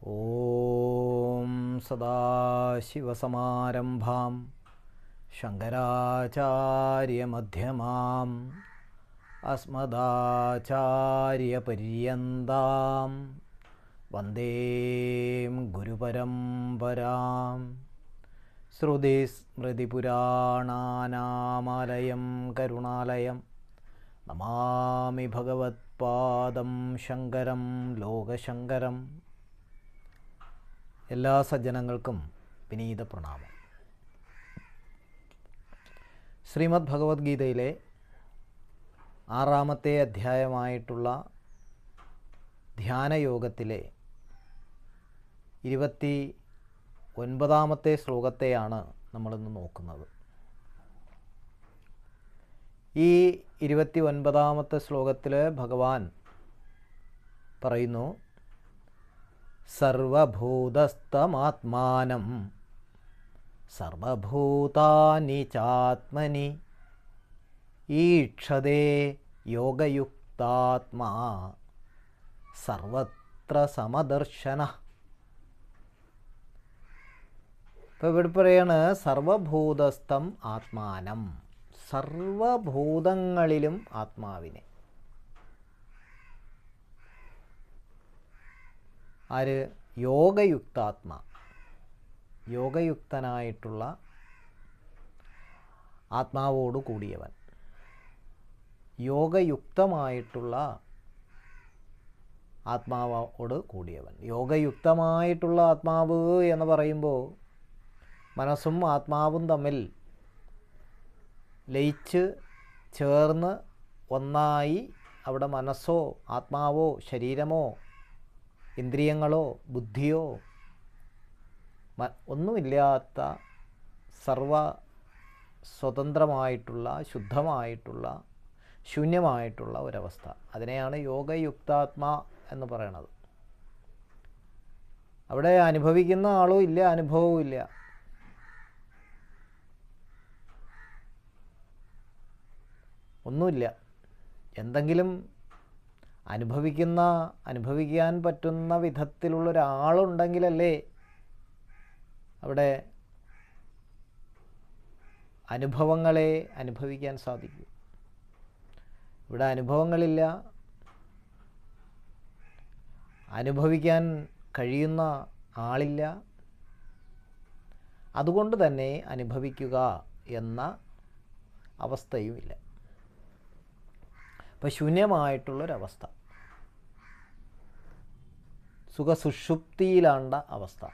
ഓം സദാശിവസമാരംഭാം ശങ്കരാചാര്യമധ്യമാം അസ്മദാചാര്യപര്യന്താം വന്ദേ ഗുരുപരമ്പരാം ശ്രുതിസ്മൃതിപുരാണാനാമാലയം കരുണാലയം നമാമി ഭഗവത്പാദം ശങ്കരം ലോകശങ്കരം എല്ലാ സജ്ജനങ്ങൾക്കും വിനീത പ്രണാമം. ശ്രീമദ് ഭഗവത്ഗീതയിലെ ആറാമത്തെ അധ്യായമായിട്ടുള്ള ധ്യാനയോഗത്തിലെ ഇരുപത്തി ഒൻപതാമത്തെ ശ്ലോകത്തെയാണ് നമ്മളിന്ന് നോക്കുന്നത്. ഈ ഇരുപത്തി ഒൻപതാമത്തെ ശ്ലോകത്തിൽ ഭഗവാൻ പറയുന്നു സർവഭൂതസ്ഥമാത്മാനം. സർവഭൂതാനി ചാത്മനി. ഈക്ഷതേ യോഗയുക്താത്മാ. സർവത്ര സമദർശന. ഇപ്പോൾ ഇവിടെ പറയാണ് സർവഭൂതസ്ഥം ആത്മാനം. സർവഭൂതങ്ങളിലും ആത്മാവിനെ. ആര്? യോഗയുക്താത്മ. യോഗയുക്തനായിട്ടുള്ള ആത്മാവോട് കൂടിയവൻ. യോഗയുക്തമായിട്ടുള്ള ആത്മാവോട് കൂടിയവൻ. യോഗയുക്തമായിട്ടുള്ള ആത്മാവ് എന്ന് പറയുമ്പോൾ മനസ്സും ആത്മാവും തമ്മിൽ ലയിച്ച് ചേർന്ന് ഒന്നായി അവിടെ മനസ്സോ ആത്മാവോ ശരീരമോ ഇന്ദ്രിയങ്ങളോ ബുദ്ധിയോ ഒന്നുമില്ലാത്ത സർവ സ്വതന്ത്രമായിട്ടുള്ള ശുദ്ധമായിട്ടുള്ള ശൂന്യമായിട്ടുള്ള ഒരവസ്ഥ. അതിനെയാണ് യോഗയുക്താത്മ എന്ന് പറയണത്. അവിടെ അനുഭവിക്കുന്ന ആളും ഇല്ല അനുഭവവും ഇല്ല. ഒന്നുമില്ല. എന്തെങ്കിലും അനുഭവിക്കുന്ന അനുഭവിക്കാൻ പറ്റുന്ന വിധത്തിലുള്ള ഒരാളുണ്ടെങ്കിലല്ലേ അവിടെ അനുഭവങ്ങളെ അനുഭവിക്കാൻ സാധിക്കൂ. ഇവിടെ അനുഭവങ്ങളില്ല. അനുഭവിക്കാൻ കഴിയുന്ന ആളില്ല. അതുകൊണ്ട് തന്നെ അനുഭവിക്കുക എന്ന അവസ്ഥയുമില്ല. അപ്പോൾ ശൂന്യമായിട്ടുള്ളൊരവസ്ഥ. സുഖസുഷുപ്തിയിലാണ്ട അവസ്ഥ.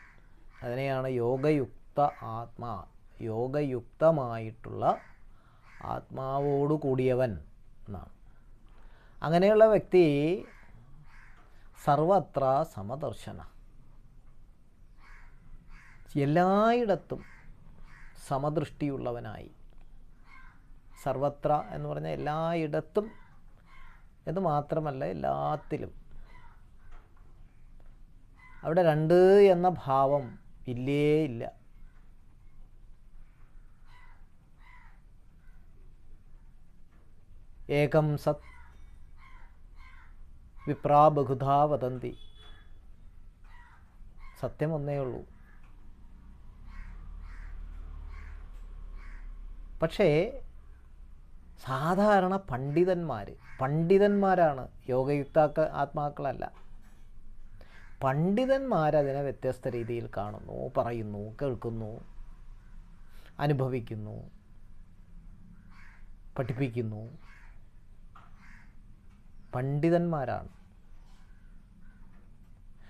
അതിനെയാണ് യോഗയുക്ത ആത്മാ. യോഗയുക്തമായിട്ടുള്ള ആത്മാവോടു കൂടിയവൻ എന്നാണ്. അങ്ങനെയുള്ള വ്യക്തി സർവത്ര സമദർശന. എല്ലായിടത്തും സമദൃഷ്ടിയുള്ളവനായി. സർവത്ര എന്ന് പറഞ്ഞാൽ എല്ലായിടത്തും. എന്ന് മാത്രമല്ല എല്ലാത്തിലും. അവിടെ രണ്ട് എന്ന ഭാവം ഇല്ലേ ഇല്ല. ഏകം സത് വിപ്രാ ബഹുധാ വദന്തി. സത്യം ഒന്നേ ഉള്ളൂ. പക്ഷേ സാധാരണ പണ്ഡിതന്മാർ പണ്ഡിതന്മാരാണ് യോഗയുക്താക്ക ആത്മാക്കളല്ല. പണ്ഡിതന്മാരതിനെ വ്യത്യസ്ത രീതിയിൽ കാണുന്നു പറയുന്നു കേൾക്കുന്നു അനുഭവിക്കുന്നു പഠിപ്പിക്കുന്നു. പണ്ഡിതന്മാരാണ്.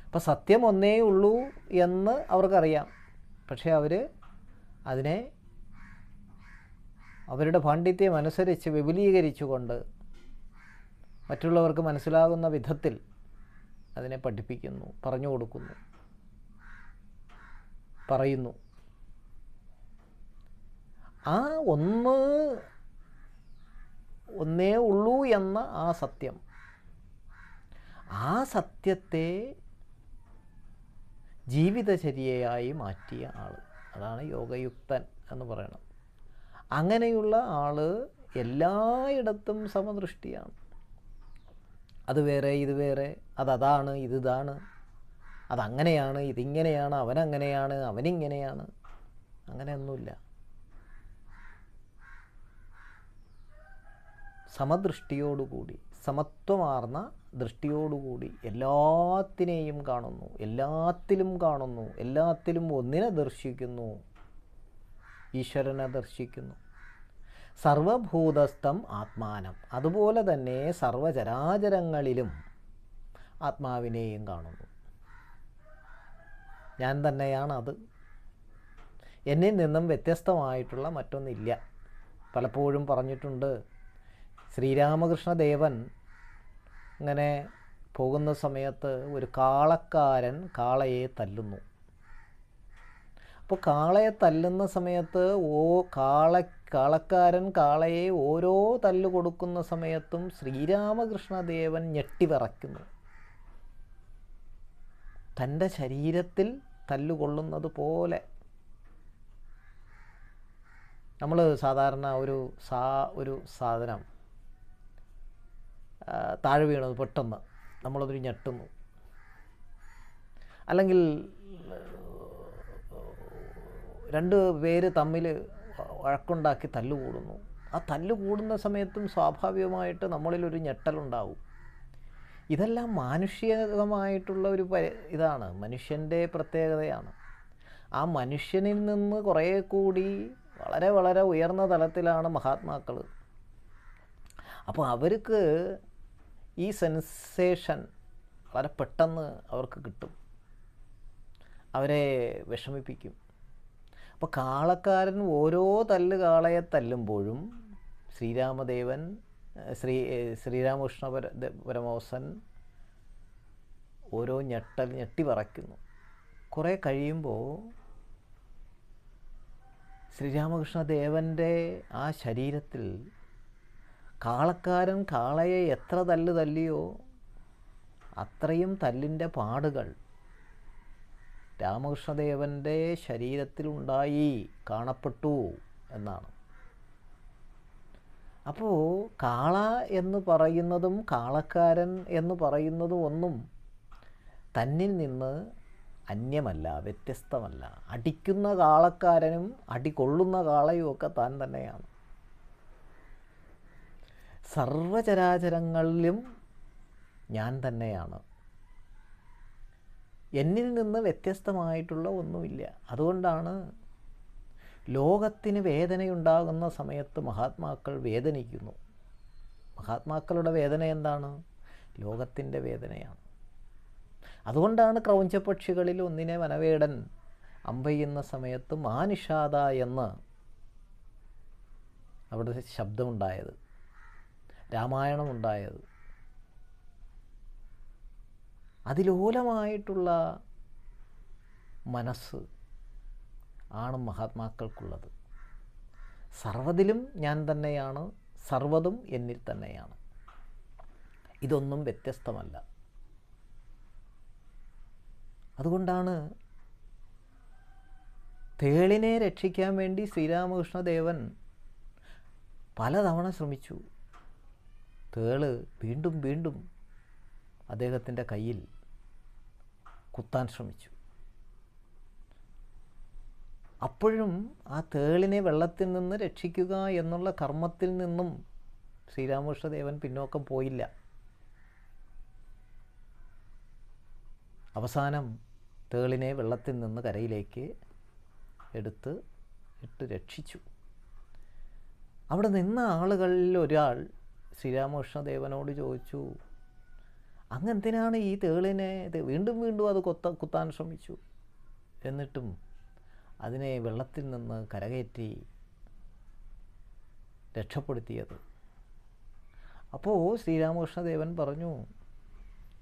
അപ്പം സത്യം ഒന്നേ ഉള്ളൂ എന്ന് അവർക്കറിയാം. പക്ഷേ അവർ അതിനെ അവരുടെ പാണ്ഡിത്യം അനുസരിച്ച് വിപുലീകരിച്ചുകൊണ്ട് മറ്റുള്ളവർക്ക് മനസ്സിലാകുന്ന വിധത്തിൽ അതിനെ പഠിപ്പിക്കുന്നു പറഞ്ഞു കൊടുക്കുന്നു പറയുന്നു. ആ ഒന്ന് ഒന്നേ ഉള്ളൂ എന്ന ആ സത്യം. ആ സത്യത്തെ ജീവിതചര്യയായി മാറ്റിയ ആൾ അതാണ് യോഗയുക്തൻ എന്ന് പറയണം. അങ്ങനെയുള്ള ആൾ എല്ലായിടത്തും സമദൃഷ്ടിയാണ്. അത് വേറെ ഇത് വേറെ അത് അതാണ് ഇത് ഇതാണ്. അതങ്ങനെയാണ് ഇതിങ്ങനെയാണ് അവനങ്ങനെയാണ് അവനിങ്ങനെയാണ്. അങ്ങനെയൊന്നുമില്ല. സമദൃഷ്ടിയോടുകൂടി സമത്വമാർന്ന ദൃഷ്ടിയോടുകൂടി എല്ലാത്തിനെയും കാണുന്നു എല്ലാത്തിലും കാണുന്നു എല്ലാത്തിലും ഒന്നിനെ ദർശിക്കുന്നു ഈശ്വരനെ ദർശിക്കുന്നു. സർവഭൂതസ്ഥം ആത്മാനം. അതുപോലെ തന്നെ സർവചരാചരങ്ങളിലും ആത്മാവിനെയും കാണുന്നു. ഞാൻ തന്നെയാണ് അത് എന്നിൽ നിന്നും വ്യത്യസ്തമായിട്ടുള്ള മറ്റൊന്നില്ല. പലപ്പോഴും പറഞ്ഞിട്ടുണ്ട് ശ്രീരാമകൃഷ്ണദേവൻ ഇങ്ങനെ പോകുന്ന സമയത്ത് ഒരു കാളക്കാരൻ കാളയെ തല്ലുന്നു. അപ്പോൾ കാളയെ തല്ലുന്ന സമയത്ത് ഓ കാള കാളക്കാരൻ കാളയെ ഓരോ തല്ലു കൊടുക്കുന്ന സമയത്തും ശ്രീരാമകൃഷ്ണദേവൻ ഞെട്ടിവിറയ്ക്കുന്നു തന്റെ ശരീരത്തിൽ തല്ലുകൊള്ളുന്നത് പോലെ. നമ്മൾ സാധാരണ ഒരു സാ ഒരു സാധനം താഴെ വീണത് പെട്ടെന്ന് നമ്മളതൊരു ഞെട്ടുന്നു. അല്ലെങ്കിൽ രണ്ട് പേര് തമ്മിൽ വഴക്കുണ്ടാക്കി തല്ലുകൂടുന്നു ആ തല്ലുകൂടുന്ന സമയത്തും സ്വാഭാവികമായിട്ട് നമ്മളിലൊരു ഞെട്ടലുണ്ടാവും. ഇതെല്ലാം മാനുഷികമായിട്ടുള്ള ഒരു ഇതാണ്. മനുഷ്യന്റെ പ്രത്യേകതയാണ്. ആ മനുഷ്യനിൽ നിന്ന് കുറേ കൂടി വളരെ വളരെ ഉയർന്ന തലത്തിലാണ് മഹാത്മാക്കൾ അപ്പോൾ അവർക്ക് ഈ സെൻസേഷൻ വളരെ പെട്ടെന്ന് അവർക്ക് കിട്ടും. അവരെ വിഷമിപ്പിക്കും. അപ്പോൾ കാളക്കാരൻ ഓരോ തല്ല് കാളയെ തല്ലുമ്പോഴും ശ്രീരാമദേവൻ ശ്രീ ശ്രീരാമകൃഷ്ണ പര ദ- ഓരോ ഞെട്ടൽ ഞെട്ടി പറയ്ക്കുന്നു കുറേ കഴിയുമ്പോൾ ശ്രീരാമകൃഷ്ണദേവന്റെ ആ ശരീരത്തിൽ കാളക്കാരൻ കാളയെ എത്ര തല്ല് തല്ലിയോ അത്രയും തല്ലിന്റെ പാടുകൾ രാമകൃഷ്ണദേവന്റെ ശരീരത്തിലുണ്ടായി കാണപ്പെട്ടു എന്നാണ്. അപ്പോൾ കാള എന്ന് പറയുന്നതും കാളക്കാരൻ എന്ന് പറയുന്നതും ഒന്നും തന്നിൽ നിന്ന് അന്യമല്ല വ്യത്യസ്തമല്ല. അടിക്കുന്ന കാളക്കാരനും അടി കൊള്ളുന്ന കാളയും ഒക്കെ താൻ തന്നെയാണ്. സർവചരാചരങ്ങളിലും ഞാൻ തന്നെയാണ്. എന്നിൽ നിന്ന് വ്യത്യസ്തമായിട്ടുള്ള ഒന്നുമില്ല. അതുകൊണ്ടാണ് ലോകത്തിന് വേദനയുണ്ടാകുന്ന സമയത്ത് മഹാത്മാക്കൾ വേദനിക്കുന്നു. മഹാത്മാക്കളുടെ വേദന എന്താണ്? ലോകത്തിന്റെ വേദനയാണ്. അതുകൊണ്ടാണ് ക്രൗഞ്ചപക്ഷികളിൽ ഒന്നിനെ വനവേടൻ അമ്പെയ്യുന്ന സമയത്ത് മാനിഷാദ എന്ന് അവിടെ ശബ്ദമുണ്ടായത് രാമായണമുണ്ടായത്. അതിലോലമായിട്ടുള്ള മനസ്സ് ആണ് മഹാത്മാക്കൾക്കുള്ളത്. സർവതിലും ഞാൻ തന്നെയാണ് സർവതും എന്നിൽ തന്നെയാണ്. ഇതൊന്നും വ്യത്യസ്തമല്ല. അതുകൊണ്ടാണ് തേളിനെ രക്ഷിക്കാൻ വേണ്ടി ശ്രീരാമകൃഷ്ണദേവൻ പലതവണ ശ്രമിച്ചു. തേൾ വീണ്ടും വീണ്ടും അദ്ദേഹത്തിന്റെ കയ്യിൽ കുത്താൻ ശ്രമിച്ചു. അപ്പോഴും ആ തേളിനെ വെള്ളത്തിൽ നിന്ന് രക്ഷിക്കുക എന്നുള്ള കർമ്മത്തിൽ നിന്നും ശ്രീരാമകൃഷ്ണദേവൻ പിന്നോക്കം പോയില്ല. അവസാനം തേളിനെ വെള്ളത്തിൽ നിന്ന് കരയിലേക്ക് എടുത്ത് ഇട്ട് രക്ഷിച്ചു. അവിടെ നിന്ന ആളുകളിൽ ഒരാൾ ശ്രീരാമകൃഷ്ണദേവനോട് ചോദിച്ചു അങ്ങെന്തിനാണ് ഈ തേളിനെ ഇത് വീണ്ടും വീണ്ടും അത് കൊത്ത കുത്താൻ ശ്രമിച്ചു? എന്നിട്ടും അതിനെ വെള്ളത്തിൽ നിന്ന് കരകയറ്റി രക്ഷപ്പെടുത്തിയത്. അപ്പോൾ ശ്രീരാമകൃഷ്ണദേവൻ പറഞ്ഞു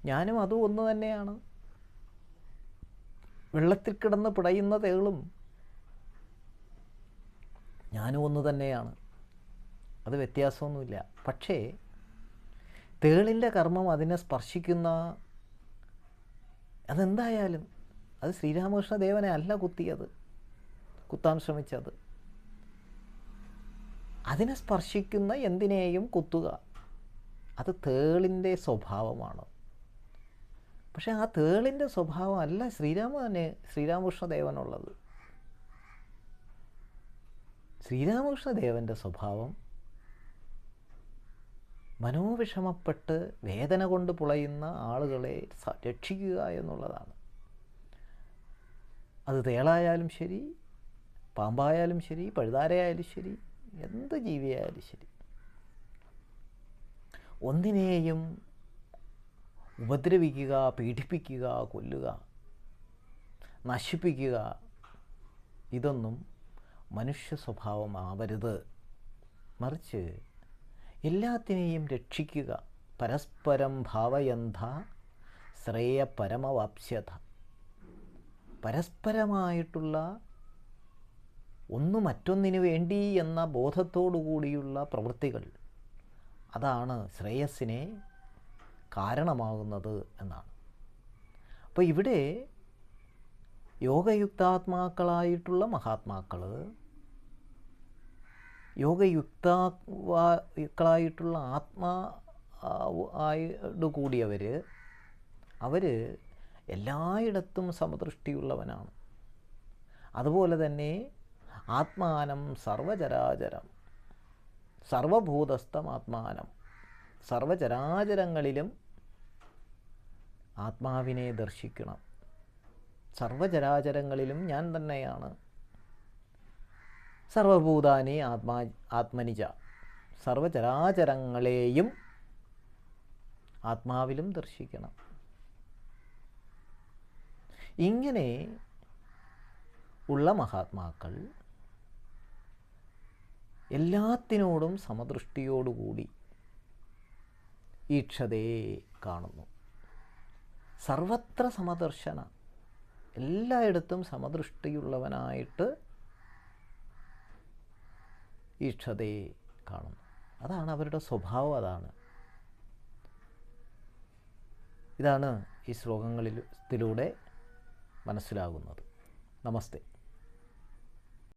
ഞാനും അതും ഒന്ന് തന്നെയാണ്. വെള്ളത്തിൽ കിടന്ന് പിടയുന്ന തേളും ഞാനും ഒന്ന് തന്നെയാണ്. അത് വ്യത്യാസമൊന്നുമില്ല. പക്ഷേ തേളിന്റെ കർമ്മം അതിനെ സ്പർശിക്കുന്ന അതെന്തായാലും അത് ശ്രീരാമകൃഷ്ണ ദേവനെ അല്ല കുത്തിയത് കുത്താൻ ശ്രമിച്ചത്. അതിനെ സ്പർശിക്കുന്ന എന്തിനേയും കുത്തുക അത് തേളിന്റെ സ്വഭാവമാണ്. പക്ഷേ ആ തേളിന്റെ സ്വഭാവം അല്ല ശ്രീരാമന് ശ്രീരാമകൃഷ്ണദേവനുള്ളത് ശ്രീരാമകൃഷ്ണദേവന്റെ സ്വഭാവം മനോവിഷമപ്പെട്ട് വേദന കൊണ്ട് പുളയുന്ന ആളുകളെ രക്ഷിക്കുക എന്നുള്ളതാണ്. അത് തേളായാലും ശരി പാമ്പായാലും ശരി പഴുതാരയായാലും ശരി എന്ത് ജീവിയായാലും ശരി. ഒന്നിനെയും ഉപദ്രവിക്കുക പീഡിപ്പിക്കുക കൊല്ലുക നശിപ്പിക്കുക ഇതൊന്നും മനുഷ്യ സ്വഭാവമാവരുത്. മറിച്ച് എല്ലാത്തിനെയും രക്ഷിക്കുക. പരസ്പരം ഭാവയന്ത ശ്രേയ പരമവാപ്സ്യത. പരസ്പരമായിട്ടുള്ള ഒന്ന് മറ്റൊന്നിനു വേണ്ടി എന്ന ബോധത്തോടു കൂടിയുള്ള പ്രവൃത്തികൾ. അതാണ് ശ്രേയസ്സിനെ കാരണമാകുന്നത് എന്നാണ്. അപ്പോൾ ഇവിടെ യോഗയുക്താത്മാക്കളായിട്ടുള്ള മഹാത്മാക്കൾ യോഗയുക്താക്കളായിട്ടുള്ള ആത്മാ ആയിട്ട് കൂടിയവർ അവർ എല്ലായിടത്തും സമദൃഷ്ടിയുള്ളവനാണ്. അതുപോലെ തന്നെ ആത്മാനം സർവചരാചരം സർവഭൂതസ്ഥം ആത്മാനം സർവചരാചരങ്ങളിലും ആത്മാവിനെ ദർശിക്കണം. സർവചരാചരങ്ങളിലും ഞാൻ തന്നെയാണ് സർവഭൂതാനി ആത്മാ ആത്മനിജ. സർവചരാചരങ്ങളെയും ആത്മാവിലും ദർശിക്കണം. ഇങ്ങനെ ഉള്ള മഹാത്മാക്കൾ എല്ലാത്തിനോടും സമദൃഷ്ടിയോടുകൂടി ഈക്ഷതയെ കാണുന്നു. സർവത്ര സമദർശന. എല്ലായിടത്തും സമദൃഷ്ടിയുള്ളവനായിട്ട് ഈക്ഷതയെ കാണുന്നു. അതാണ് അവരുടെ സ്വഭാവം അതാണ്. ഇതാണ് ഈ ശ്ലോകങ്ങളിലൂടെ മനസ്സിലാകുന്നത്. നമസ്തേ.